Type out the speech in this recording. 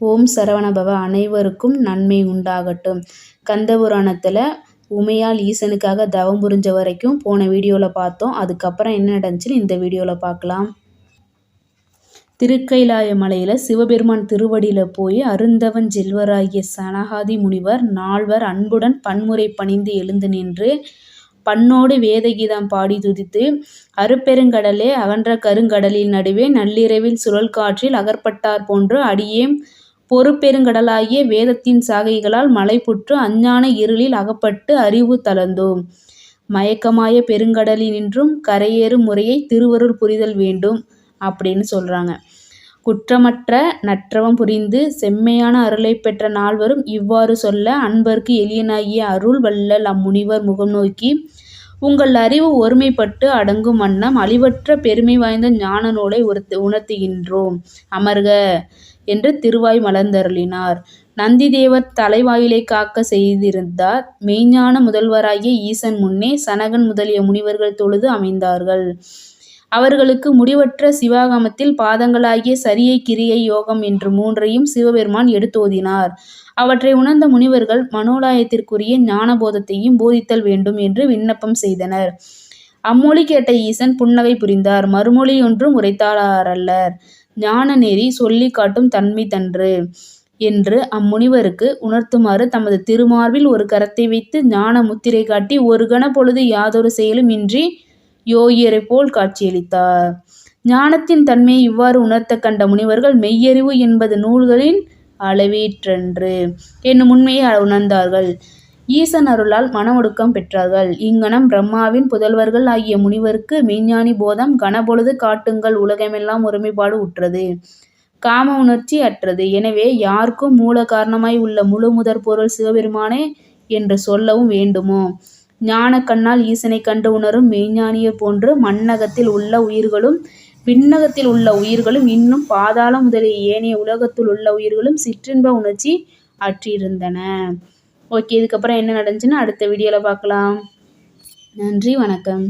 ஓம் சரவணபவ அனைவருக்கும் நன்மை உண்டாகட்டும். கந்தபுராணத்தில் உமையால் ஈசனுக்காக தவம் புரிஞ்ச வரைக்கும் போன வீடியோவில் பார்த்தோம். அதுக்கப்புறம் என்ன நடந்துச்சுன்னு இந்த வீடியோவில் பார்க்கலாம். திருக்கைலாய மலையில் சிவபெருமான் திருவடியில் போய் அருந்தவன் ஜெல்வராகிய சனகாதி முனிவர் நால்வர் அன்புடன் பன்முறை பணிந்து எழுந்து நின்று பண்ணோடு வேதகீதம் பாடி துதித்து அருப்பெருங்கடலே அகன்ற கருங்கடலின் நடுவே நள்ளிரவில் சுழல் காற்றில் அகற்பட்டார் போன்று அடியேம் பொறுப்பெருங்கடலாகிய வேதத்தின் சாகைகளால் மலைப்புற்று அஞ்ஞான இருளில் அகப்பட்டு அறிவு தளர்ந்தோம். மயக்கமாய பெருங்கடலினின்றும் கரையேறும் முறையை திருவருள் புரிதல் வேண்டும் அப்படின்னு சொல்கிறாங்க குற்றமற்ற நற்றவம் புரிந்து செம்மையான அருளைப் பெற்ற நால்வரும் இவ்வாறு சொல்ல அன்பர்க்கு எளியனாகிய அருள் வள்ளல் அம்முனிவர் முகம் நோக்கி உங்கள் அறிவு ஒருமைப்பட்டு அடங்கும் வண்ணம் அழிவற்ற பெருமை வாய்ந்த ஞான நூலை உணர்த்துகின்றோம் அமர்க என்று திருவாய் மலர்ந்தருளினார். நந்திதேவர் தலைவாயிலை காக்க செய்திருந்தார். மெய்ஞான முதல்வராகிய ஈசன் முன்னே சனகன் முதலிய முனிவர்கள் தொழுது அமைந்தார்கள். அவர்களுக்கு முடிவற்ற சிவாகமத்தில் பாதங்களாகிய சரியை கிரியை யோகம் என்று மூன்றையும் சிவபெருமான் எடுத்தோதினார். அவற்றை உணர்ந்த முனிவர்கள் மனோலாயத்திற்குரிய ஞானபோதத்தையும் போதித்தல் வேண்டும் என்று விண்ணப்பம் செய்தனர். அம்மொழி கேட்ட ஈசன் புன்னகை புரிந்தார். மறுமொழி ஒன்றும் உரைத்தாரல்லர். ஞான நெறி சொல்லிக் காட்டும் தன்மை தன்று என்று அம்முனிவருக்கு உணர்த்துமாறு தமது திருமார்பில் ஒரு கரத்தை வைத்து ஞான முத்திரை காட்டி ஒரு கண பொழுது யாதொரு செயலும் இன்றி யோகியரைப் போல் காட்சியளித்தார். ஞானத்தின் தன்மையை இவ்வாறு உணர்த்த கண்ட முனிவர்கள் மெய்யறிவு என்பது நூல்களின் அளவீற்றன்று என்னும் உண்மையை உணர்ந்தார்கள். ஈசன் அருளால் மனமொடுக்கம் பெற்றார்கள். இங்ஙனம் பிரம்மாவின் புதல்வர்கள் ஆகிய முனிவருக்கு மெய்ஞானி போதம் கனபொழுது காட்டுங்கள் உலகமெல்லாம் ஒருமைப்பாடு உற்றது. காம உணர்ச்சி அற்றது. எனவே யாருக்கும் மூல காரணமாய் உள்ள முழு முதற் பொருள் சிவபெருமானே என்று சொல்லவும் வேண்டுமோ? ஞான கண்ணால் ஈசனைக் கண்டு உணரும் மெய்ஞானியை போன்று மண்ணகத்தில் உள்ள உயிர்களும் விண்ணகத்தில் உள்ள உயிர்களும் இன்னும் பாதாளம் முதலிய ஏனைய உலகத்தில் உள்ள உயிர்களும் சிற்றின்ப உணர்ச்சி அற்றியிருந்தன ஓகே இதுக்கப்புறம் என்ன நடந்துச்சுன்னு அடுத்த வீடியோவில் பார்க்கலாம். நன்றி வணக்கம்.